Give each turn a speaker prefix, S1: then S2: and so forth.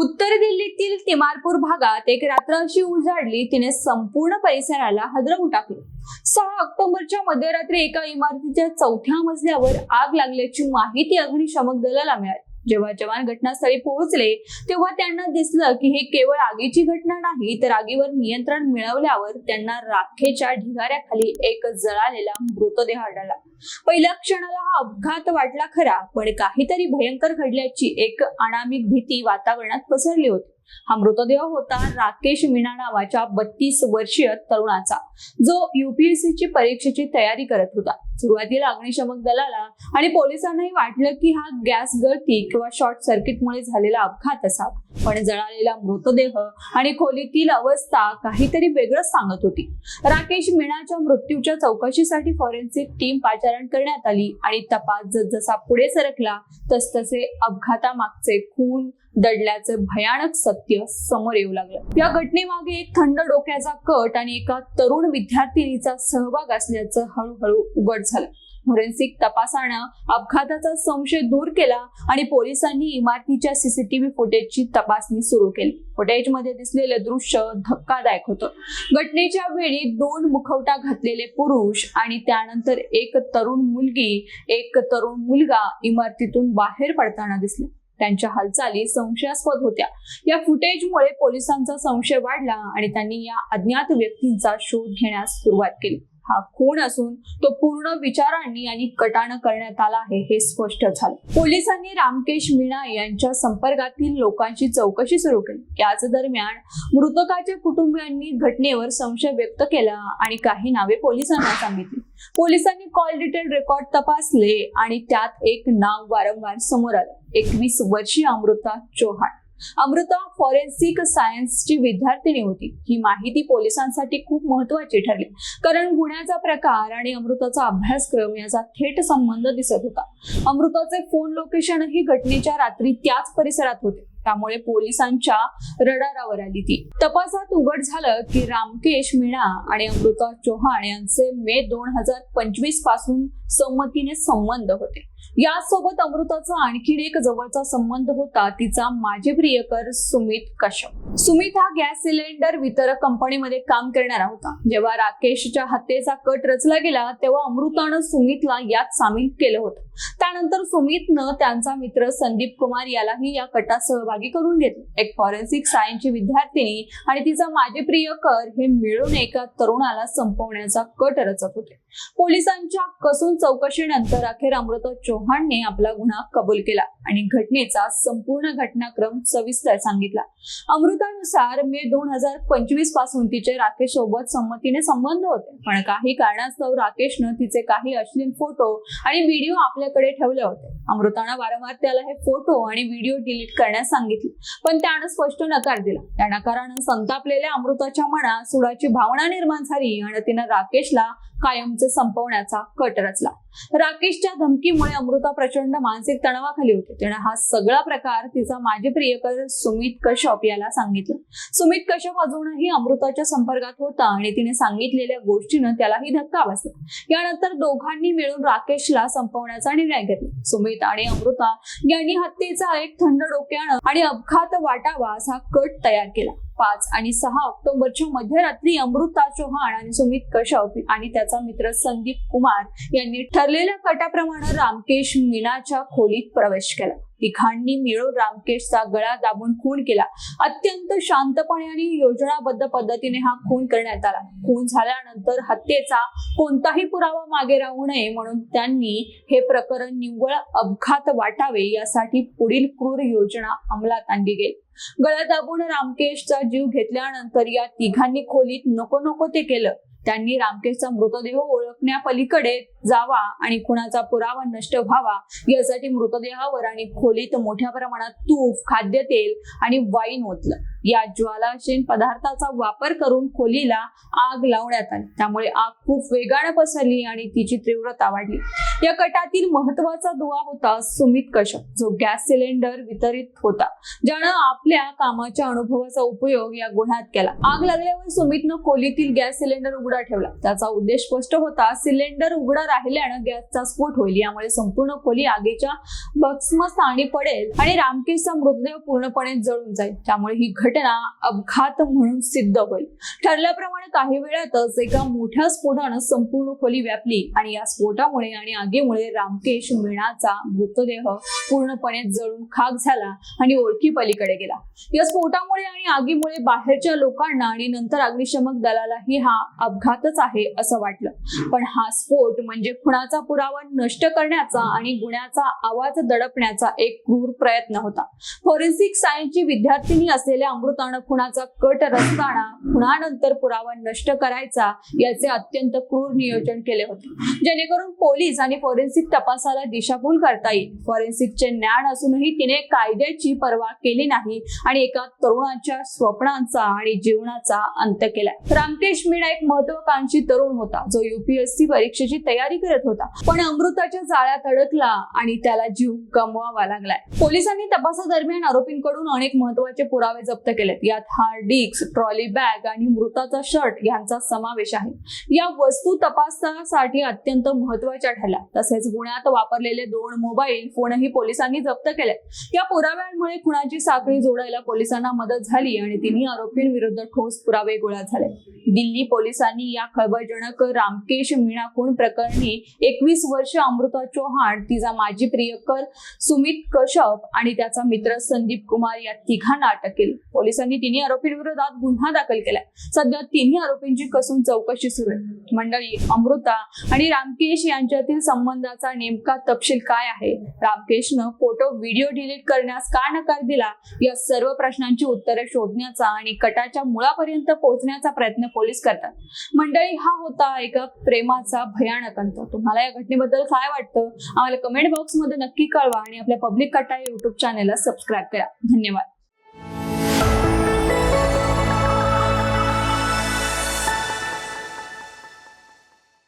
S1: उत्तर दिल्लीतील तिमारपूर भागात एक रात्र अशी उजाडली तिने संपूर्ण परिसराला हदरवून टाकले. सहा ऑक्टोबरच्या मध्यरात्री एका इमारतीच्या चौथ्या मजल्यावर आग लागल्याची माहिती अग्निशमक दलाला मिळाली. जेव्हा जवान घटनास्थळी पोहोचले तेव्हा त्यांना दिसलं की हे केवळ आगीची घटना नाही तर आगीवर नियंत्रण मिळवल्यावर त्यांना राखेच्या ढिगाऱ्याखाली एक जळालेला मृतदेह आढळला. पहिल्या क्षणाला हा अपघात वाटला खरा पण काहीतरी भयंकर घडल्याची एक अनामिक भीती वातावरणात पसरली होती. हा मृतदेह होता राकेश मीणा नावाच्या बत्तीस वर्षीय तरुणाचा जो युपीएससीची परीक्षेची तयारी करत होता. सुरुवातीला अग्निशमक दलाला आणि पोलिसांनाही वाटलं की हा गॅस गळती किंवा शॉर्ट सर्किटमुळे झालेला अपघात असावा. पण जळालेला मृतदेह आणि खोलीतील अवस्था काहीतरी वेगळंच सांगत होती. राकेश मीणाच्या मृत्यूच्या चौकशीसाठी फॉरेन्सिक टीम पाचारण करण्यात आली आणि तपास जसजसा पुढे सरकला तसतसे अपघातामागचे खून दडल्याचे भयानक सत्य समोर येऊ लागलं. या घटनेमागे एक थंड डोक्याचा कट आणि एका तरुण विद्यार्थिनीचा सहभाग असल्याचं हळूहळू उघड झालं. फॉरेन्सिक तपासानं अपघाताचा संशय दूर केला आणि पोलिसांनी इमारतीच्या सीसीटीव्ही फुटेजची तपासणी सुरू केली. फुटेजमध्ये दिसलेलं दृश्य धक्कादायक होतं. घटनेच्या वेळी दोन मुखवटा घातलेले पुरुष आणि त्यानंतर एक तरुण मुलगी एक तरुण मुलगा इमारतीतून बाहेर पडताना दिसले. त्यांच्या हालचाली संशयास्पद होत्या. या फुटेजमुळे पोलिसांचा संशय वाढला आणि त्यांनी या अज्ञात व्यक्तींचा शोध घेण्यास सुरुवात केली. हा खून असून तो पूर्ण विचारांनी आणि कटानं करण्यात आला आहे हे स्पष्ट झालं. पोलिसांनी रामकेश मीणा यांच्या संपर्कातील लोकांची चौकशी सुरू केली. याच दरम्यान मृतकाच्या कुटुंबियांनी घटनेवर संशय व्यक्त केला आणि काही नावे पोलिसांना सांगितली. पोलिसांनी कॉल डिटेल रेकॉर्ड तपासले आणि त्यात एक नाव वारंवार समोर आलं. एकवीस वर्षीय अमृता चौहान. अमृता फॉरेन्सिक सायन्सची विद्यार्थिनी होती. ही माहिती पोलिसांसाठी खूप महत्वाची ठरली. कारण गुन्ह्याचा प्रकार आणि अमृताचा अभ्यासक्रम याचा थेट संबंध दिसत होता. अमृताचे फोन लोकेशनही घटनेच्या रात्री त्याच परिसरात होते. त्यामुळे पोलिसांच्या रडारावर आली ती. तपासात उघड झालं की रामकेश मीणा आणि अमृता चौहान यांचे मे दोन हजार पंचवीसपासून संमतीने संबंध होते. यासोबत अमृताचा आणखीन एक जवळचा संबंध होता. तिचा माझे प्रियकर सुमित कश्यप. सुमित हा गॅस सिलेंडर वितरक कंपनीमध्ये काम करणारा होता. जेव्हा राकेशच्या हत्येचा कट रचला गेला तेव्हा अमृतानं सुमितला यात सामील केलं होतं. त्यानंतर सुमितनं त्यांचा मित्र संदीप कुमार यालाही या कटात सहभागी करून घेतले. एक फॉरेन्सिक सायन्सची विद्यार्थिनी आणि तिचा माझे प्रियकर हे मिळून एका तरुणाला संपवण्याचा कट रचत होते. पोलिसांच्या कसून चौकशीनंतर अखेर अमृता चव्हाणने आपला गुन्हा कबूल केला आणि घटनेचा संपूर्ण घटनाक्रम सविस्तर सांगितला. अमृतानुसार मे दोन हजार पंचवीसपासून तिचे राकेश सोबत संमतीने संबंध होते. पण काही कारणास्तव राकेशनं तिचे काही अश्लील फोटो आणि व्हिडिओ आपल्याकडे ठेवले होते. अमृतानं वारंवार त्याला हे फोटो आणि व्हिडिओ डिलीट करण्यास सांगितले पण त्यानं स्पष्ट नकार दिला. त्या नकारानं संतापलेल्या अमृताच्या मनात सुडाची भावना निर्माण झाली आणि तिनं राकेशला कायमचे संपवण्याचा कट रचला. राकेशच्या धमकीमुळे अमृता प्रचंड मानसिक तणावाखाली होते. तिने हा सगळा प्रकार तिचा माजी प्रियकर सुमित कश्यप याला सांगितलं. सुमित कश्यप अजूनही अमृताच्या संपर्कात होता आणि तिने सांगितलेल्या गोष्टीनं त्यालाही धक्का बसला. यानंतर दोघांनी मिळून राकेशला संपवण्याचा निर्णय घेतला. सुमित आणि अमृता यांनी हत्येचा एक थंड डोक्यानं आणि अपघात वाटावा असा कट तयार केला. पाच आणि सहा ऑक्टोबरच्या मध्यरात्री अमृता चौहान आणि सुमित कश्यप आणि त्याचा मित्र संदीप कुमार यांनी ठरलेल्या कटाप्रमाणे रामकेश मीनाच्या खोलीत प्रवेश केला. तिघांनी मिळून रामकेशचा गळा दाबून खून केला. अत्यंत शांतपणे आणि योजनाबद्ध पद्धतीने हा खून करण्यात आला. खून झाल्यानंतर हत्येचा कोणताही पुरावा मागे राहू नये म्हणून त्यांनी हे प्रकरण निव्वळ अपघात वाटावे यासाठी पुढील क्रूर योजना अंमलात आणली गेली. गळा दाबून रामकेशचा जीव घेतल्यानंतर या तिघांनी खोलीत नको नको ते केलं. त्यांनी रामकेशचा मृतदेह ओळखण्यापलीकडे जावा आणि खुणाचा पुरावा नष्ट व्हावा यासाठी मृतदेहावर आणि खोलीत मोठ्या प्रमाणात तूप खाद्यतेल आणि वाईन ओतलं. या ज्वालाशीन पदार्थाचा वापर करून खोलीला आग लावण्यात आली. त्यामुळे आग खूप वेगाने पसरली आणि तिची तीव्रता वाढली. या कटातील महत्त्वाचा दुवा होता सुमित कश्यप जो गॅस सिलेंडर वितरित होता ज्यानं आपल्या कामाच्या अनुभवाचा उपयोग या गुन्ह्यात केला. आग लागल्यावर सुमितनं खोलीतील गॅस सिलेंडर उघडा ठेवला. त्याचा उद्देश स्पष्ट होता सिलेंडर उघडा राहिल्यानं गॅसचा स्फोट होईल. यामुळे संपूर्ण खोली आगीच्या भस्मस्थानी पडेल आणि रामकेशचा मृतदेह पूर्णपणे जळून जाईल. त्यामुळे ही घटना अपघात म्हणून सिद्ध होईल. ठरल्याप्रमाणे काही वेळातच एका मोठ्या स्फोटानं संपूर्ण खोली व्यापली आणि या स्फोटामुळे आणि आगीमुळे रामकेश मीणाचा मृतदेह पूर्णपणे जळून खाक झाला आणि ओळखी पलीकडे गेला. या स्फोटामुळे आणि आगीमुळे बाहेरच्या लोकांना आणि नंतर अग्निशमक दलालाही हा अपघातच आहे असं वाटलं. पण हा स्फोट म्हणजे खुणाचा पुरावा नष्ट करण्याचा आणि गुन्ह्याचा आवाज दडपण्याचा एक क्रूर प्रयत्न होता. फॉरेन्सिक सायन्सची विद्यार्थिनी असलेल्या अमृतानं खुणाचा कट रचताना खुणानंतर पुरावा नष्ट करायचा याचे अत्यंत क्रूर नियोजन केले होते. जेणेकरून पोलीस आणि फॉरेन्सिक तपासाला दिशाभूल करता येईल. फॉरेन्सिकचे ज्ञान असूनही तिने कायद्याची पर्वा केली नाही आणि एका तरुणाच्या स्वप्नांचा आणि जीवनाचा अंत केला रामकेश मीणा एक महत्वाकांक्षी तरुण होता. जो युपीएससी परीक्षेची तयारी करत होता. पण अमृताच्या जाळ्यात अडकला आणि त्याला जीव गमवावा लागलाय. पोलिसांनी तपासादरम्यान आरोपींकडून अनेक महत्त्वाचे पुरावे जप्त केलेत. यात हार्ड डिस्क ट्रॉली बॅग आणि मृताचा शर्ट यांचा समावेश आहे. या वस्तू तपासासाठी अत्यंत महत्त्वाच्या ठरल्या. तसेच गुन्ह्यात वापरलेले दोन मोबाईल फोनही पोलिसांनी जप्त केले या पुराव्यांमुळे खुणाची साखळी जोडायला पोलिसांना मदत झाली आणि तिन्ही आरोपींविरुद्ध ठोस पुरावे गोळा झाले. दिल्ली पोलिसांनी या खळबळजनक रामकेश मीणा खून प्रकरणी एकवीस वर्ष अमृता चौहान तिचा माजी प्रियकर सुमित कश्यप आणि त्याचा मित्र संदीप कुमार या तिघांना अटक केली. पोलिसांनी तिन्ही आरोपींविरोधात गुन्हा दाखल केलाय. सध्या तिन्ही आरोपींची कसून चौकशी सुरू आहे. मंडळी अमृता आणि रामकेश यांच्यातील संबंधाचा नेमका तपशील काय आहे? रामकेशनं फोटो व्हिडिओ डिलीट करण्यास का नकार दिला? या सर्व प्रश्नांची उत्तरे शोधण्याचा आणि कटाच्या मुळापर्यंत पोहोचण्याचा प्रयत्न पोलीस करतात. मंडळी हा होता एका प्रेमाचा भयानक अंत. तुम्हाला या घटनेबद्दल काय वाटतं? आम्हाला कमेंट बॉक्समध्ये नक्की कळवा आणि आपल्या पब्लिक कटा युट्यूब चॅनेलला सबस्क्राईब करा. धन्यवाद.